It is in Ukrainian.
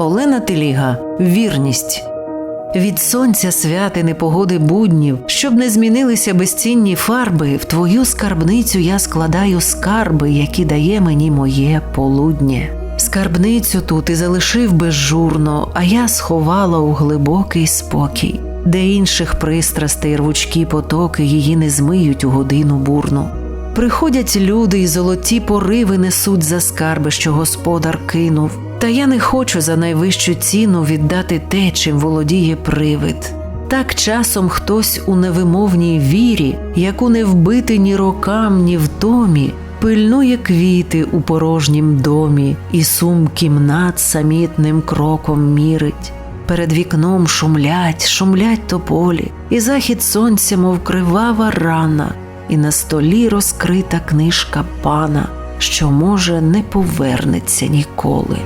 Олена Теліга Вірність. Від сонця святи непогоди буднів, щоб не змінилися безцінні фарби, в твою скарбницю я складаю скарби, які дає мені моє полуднє. Скарбницю тут і залишив безжурно, а я сховала у глибокий спокій, де інших пристрастей рвучкі потоки її не змиють у годину бурну. Приходять люди і золоті пориви несуть за скарби, що господар кинув. Та я не хочу за найвищу ціну віддати те, чим володіє привид. Так часом хтось у невимовній вірі, яку не вбити ні рокам, ні втомі, пильнує квіти у порожнім домі і сум кімнат самітним кроком мірить. Перед вікном шумлять, шумлять тополі, і захід сонця, мов кривава рана, і на столі розкрита книжка пана, що може не повернеться ніколи.